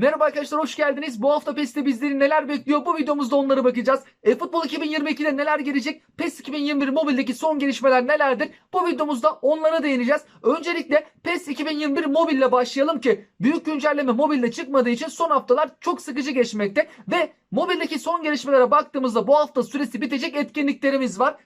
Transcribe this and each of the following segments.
Merhaba arkadaşlar hoş geldiniz. Bu hafta PES'te bizleri neler bekliyor? Bu videomuzda onlara bakacağız. E, Futbol 2022'de neler gelecek? PES 2021 mobildeki son gelişmeler nelerdir? Bu videomuzda onlara değineceğiz. Öncelikle PES 2021 mobille başlayalım ki büyük güncelleme mobilde çıkmadığı için son haftalar çok sıkıcı geçmekte ve mobildeki son gelişmelere baktığımızda bu hafta süresi bitecek etkinliklerimiz var.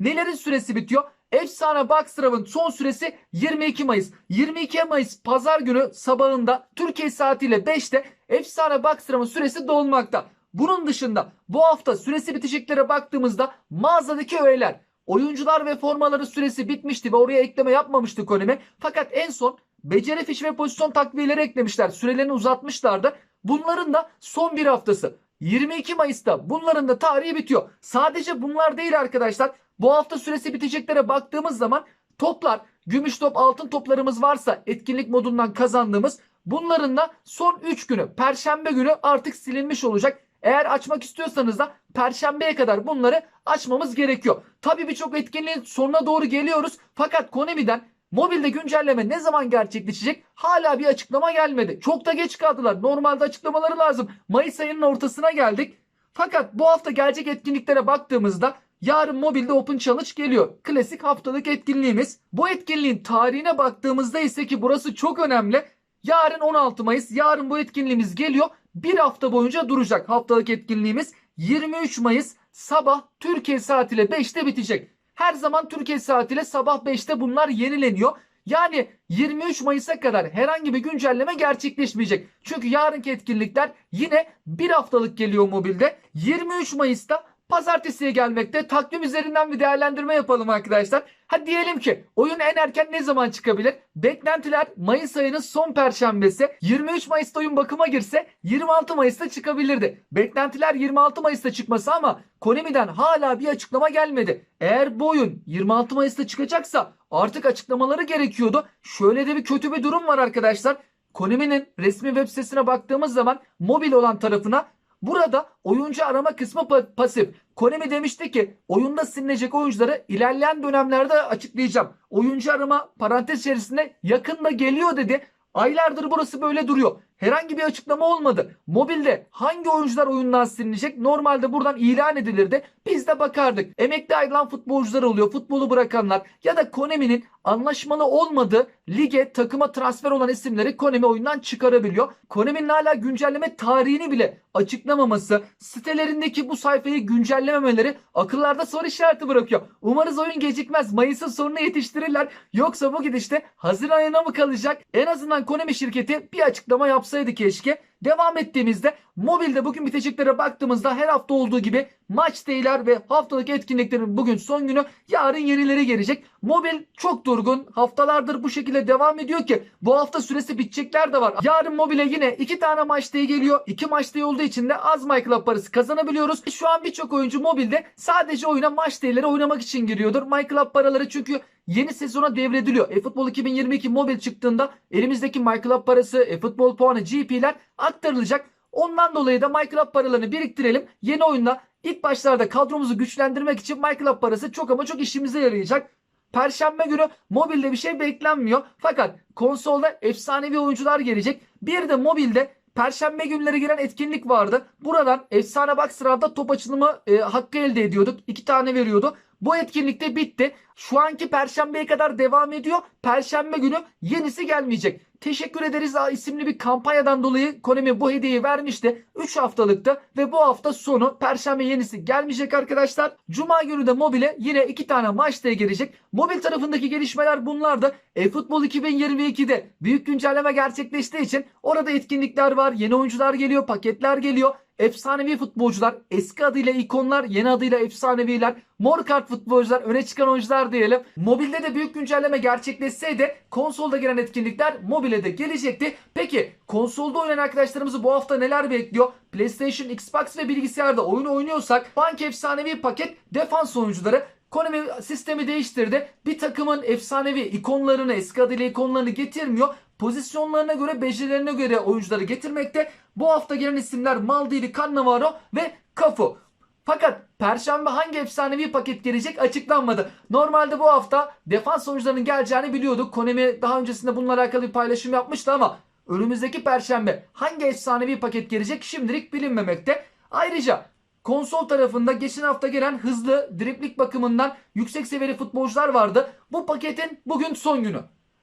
Nelerin süresi bitiyor? Efsane Boxdrive'ın son süresi 22 Mayıs. 22 Mayıs pazar günü sabahında Türkiye saatiyle 5'te Efsane Boxdrive'ın süresi dolmakta. Bunun dışında bu hafta süresi biteceklere baktığımızda mağazadaki öğeler, oyuncular ve formaların süresi bitmişti ve oraya ekleme yapmamıştı Konami. Fakat en son beceri fiş ve pozisyon takviyeleri eklemişler. Sürelerini uzatmışlardı. Bunların da son bir haftası. 22 Mayıs'ta bunların da tarihi bitiyor. Sadece bunlar değil arkadaşlar. Bu hafta süresi biteceklere baktığımız zaman toplar, gümüş top, altın toplarımız varsa etkinlik modundan kazandığımız bunların da son 3 günü, perşembe günü artık silinmiş olacak. Eğer açmak istiyorsanız da perşembeye kadar bunları açmamız gerekiyor. Tabii birçok etkinliğin sonuna doğru geliyoruz. Fakat Konami'den mobilde güncelleme ne zaman gerçekleşecek? Hala bir açıklama gelmedi. Çok da geç kaldılar. Normalde açıklamaları lazım. Mayıs ayının ortasına geldik. Fakat bu hafta gelecek etkinliklere baktığımızda Yarın mobilde Open Challenge geliyor. Klasik haftalık etkinliğimiz. Bu etkinliğin tarihine baktığımızda ise ki burası çok önemli. Yarın 16 Mayıs. Yarın bu etkinliğimiz geliyor. Bir hafta boyunca duracak haftalık etkinliğimiz. 23 Mayıs sabah Türkiye saatiyle 5'te bitecek. Her zaman Türkiye saatiyle sabah 5'te bunlar yenileniyor. Yani 23 Mayıs'a kadar herhangi bir güncelleme gerçekleşmeyecek. Çünkü yarınki etkinlikler yine bir haftalık geliyor mobilde. 23 Mayıs'ta pazartesiye gelmekte. Takvim üzerinden bir değerlendirme yapalım arkadaşlar. Hadi diyelim ki oyun en erken ne zaman çıkabilir? Beklentiler Mayıs ayının son perşembesi. 23 Mayıs'ta oyun bakıma girse 26 Mayıs'ta çıkabilirdi. Beklentiler 26 Mayıs'ta çıkması ama Konami'den hala bir açıklama gelmedi. Eğer bu oyun 26 Mayıs'ta çıkacaksa artık açıklamaları gerekiyordu. Şöyle de bir kötü bir durum var arkadaşlar. Konami'nin resmi web sitesine baktığımız zaman mobil olan tarafına Burada oyuncu arama kısmı pasif. Konami demişti ki oyunda silinecek oyuncuları ilerleyen dönemlerde açıklayacağım. Oyuncu arama parantez içerisinde yakında geliyor dedi. Aylardır burası böyle duruyor. Herhangi bir açıklama olmadı. Mobilde hangi oyuncular oyundan silinecek? Normalde buradan ilan edilirdi. Biz de bakardık. Emekli ayrılan futbolcular oluyor. Futbolu bırakanlar ya da Konami'nin anlaşmalı olmadığı lige takıma transfer olan isimleri Konami oyundan çıkarabiliyor. Konami'nin hala güncelleme tarihini bile açıklamaması, sitelerindeki bu sayfayı güncellememeleri akıllarda soru işareti bırakıyor. Umarız oyun gecikmez. Mayıs'ın sonuna yetiştirirler. Yoksa bu gidişte Haziran ayına mı kalacak? En azından Konami şirketi bir açıklama yapsaydı keşke. Devam ettiğimizde mobilde bugün biteceklere baktığımızda her hafta olduğu gibi maç değiller ve haftalık etkinliklerin bugün son günü yarın yenileri gelecek. Mobil çok durgun haftalardır bu şekilde devam ediyor ki bu hafta süresi bitecekler de var. Yarın mobile yine iki tane maç day geliyor. İki maç day olduğu için de az MyClub parası kazanabiliyoruz. Şu an birçok oyuncu mobilde sadece oyuna maç day'leri oynamak için giriyordur. MyClub paraları çünkü yeni sezona devrediliyor. eFootball 2022 mobil çıktığında elimizdeki MyClub parası, eFootball puanı, GP'ler aktarılacak. Ondan dolayı da MyClub paralarını biriktirelim. Yeni oyunda ilk başlarda kadromuzu güçlendirmek için MyClub parası çok ama çok işimize yarayacak. Perşembe günü mobilde bir şey beklenmiyor. Fakat konsolda efsanevi oyuncular gelecek. Bir de mobilde Perşembe günleri giren etkinlik vardı. Buradan efsane bak sırada top açılımı e, hakkı elde ediyorduk. İki tane veriyordu. Bu etkinlikte bitti. Şu anki perşembeye kadar devam ediyor. Perşembe günü yenisi gelmeyecek. Teşekkür ederiz isimli bir kampanyadan dolayı Konami bu hediyeyi vermişti. 3 haftalıkta ve bu hafta sonu perşembe yenisi gelmeyecek arkadaşlar. Cuma günü de mobile yine 2 tane maç da gelecek. Mobil tarafındaki gelişmeler bunlardı. E-Futbol 2022'de büyük güncelleme gerçekleştiği için orada etkinlikler var. Yeni oyuncular geliyor, paketler geliyor efsanevi futbolcular, eski adıyla ikonlar, yeni adıyla efsaneviler, mor kart futbolcular, öne çıkan oyuncular diyelim. Mobilde de büyük güncelleme gerçekleşseydi konsolda gelen etkinlikler mobile de gelecekti. Peki konsolda oynayan arkadaşlarımızı bu hafta neler bekliyor? PlayStation, Xbox ve bilgisayarda oyun oynuyorsak bank efsanevi paket defans oyuncuları Konami sistemi değiştirdi. Bir takımın efsanevi ikonlarını, eski adıyla ikonlarını getirmiyor. Pozisyonlarına göre, becerilerine göre oyuncuları getirmekte. Bu hafta gelen isimler Maldini, Cannavaro ve Cafu. Fakat Perşembe hangi efsanevi paket gelecek açıklanmadı. Normalde bu hafta defans oyuncularının geleceğini biliyorduk. Konemi daha öncesinde bununla alakalı bir paylaşım yapmıştı ama önümüzdeki Perşembe hangi efsanevi paket gelecek şimdilik bilinmemekte. Ayrıca konsol tarafında geçen hafta gelen hızlı driplik bakımından yüksek seviyeli futbolcular vardı. Bu paketin bugün son günü.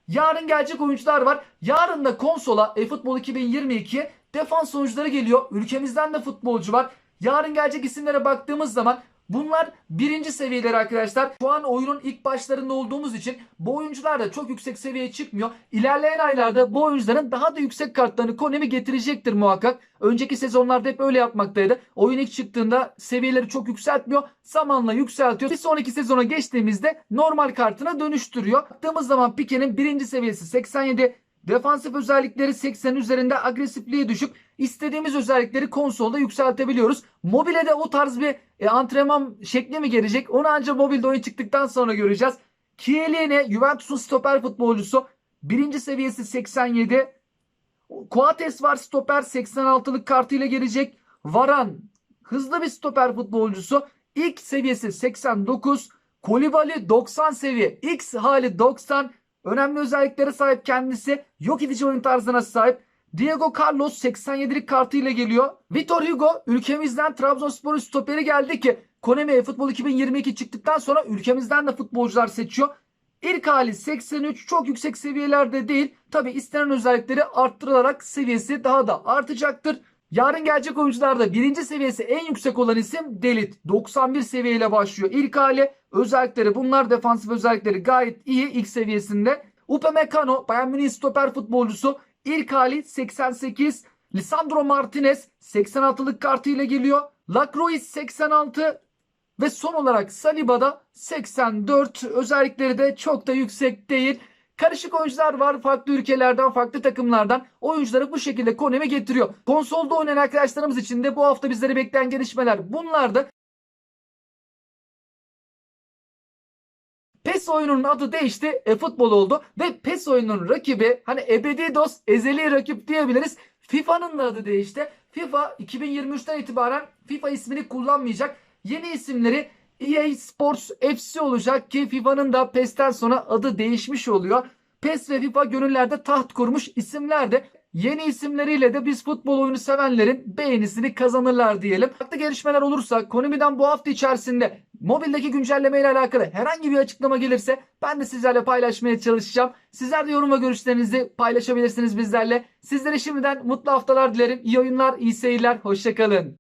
Yarın gelecek oyuncular var. Yarın da konsola eFootball 2022'ye defans oyuncuları geliyor. Ülkemizden de futbolcu var. Yarın gelecek isimlere baktığımız zaman bunlar birinci seviyeler arkadaşlar. Şu an oyunun ilk başlarında olduğumuz için bu oyuncular da çok yüksek seviyeye çıkmıyor. İlerleyen aylarda bu oyuncuların daha da yüksek kartlarını Konami getirecektir muhakkak. Önceki sezonlarda hep öyle yapmaktaydı. Oyun ilk çıktığında seviyeleri çok yükseltmiyor. Zamanla yükseltiyor. Bir sonraki sezona geçtiğimizde normal kartına dönüştürüyor. Baktığımız zaman Pike'nin birinci seviyesi 87. Defansif özellikleri 80 üzerinde agresifliği düşük. İstediğimiz özellikleri konsolda yükseltebiliyoruz. Mobile de o tarz bir e, antrenman şekli mi gelecek? Onu ancak mobilde oyun çıktıktan sonra göreceğiz. Chiellini Juventus'un stoper futbolcusu. Birinci seviyesi 87. Coates var stoper 86'lık kartıyla gelecek. Varan hızlı bir stoper futbolcusu. İlk seviyesi 89. Kolibali 90 seviye. X hali 90. Önemli özelliklere sahip kendisi. Yok edici oyun tarzına sahip. Diego Carlos 87'lik kartıyla geliyor. Vitor Hugo ülkemizden Trabzonspor stoperi geldi ki Konami Futbol 2022 çıktıktan sonra ülkemizden de futbolcular seçiyor. İlk hali 83 çok yüksek seviyelerde değil. Tabi istenen özellikleri arttırılarak seviyesi daha da artacaktır. Yarın gelecek oyuncularda birinci seviyesi en yüksek olan isim Delit. 91 seviyeyle başlıyor. İlk hali özellikleri bunlar defansif özellikleri gayet iyi ilk seviyesinde. Upamecano Bayern Münih stoper futbolcusu İlk hali 88. Lisandro Martinez 86'lık kartıyla geliyor. Lacroix 86 ve son olarak Saliba'da 84 özellikleri de çok da yüksek değil. Karışık oyuncular var farklı ülkelerden farklı takımlardan oyuncuları bu şekilde Konami getiriyor. Konsolda oynayan arkadaşlarımız için de bu hafta bizleri bekleyen gelişmeler bunlardı. PES oyununun adı değişti, e-futbol oldu ve PES oyununun rakibi hani ebedi dost, ezeli rakip diyebiliriz. FIFA'nın da adı değişti. FIFA 2023'ten itibaren FIFA ismini kullanmayacak. Yeni isimleri EA Sports FC olacak ki FIFA'nın da PES'ten sonra adı değişmiş oluyor. PES ve FIFA gönüllerde taht kurmuş isimlerdi. Yeni isimleriyle de biz futbol oyunu sevenlerin beğenisini kazanırlar diyelim. Farklı gelişmeler olursa Konami'den bu hafta içerisinde mobildeki güncelleme ile alakalı herhangi bir açıklama gelirse ben de sizlerle paylaşmaya çalışacağım. Sizler de yorum ve görüşlerinizi paylaşabilirsiniz bizlerle. Sizlere şimdiden mutlu haftalar dilerim. İyi oyunlar, iyi seyirler. Hoşçakalın.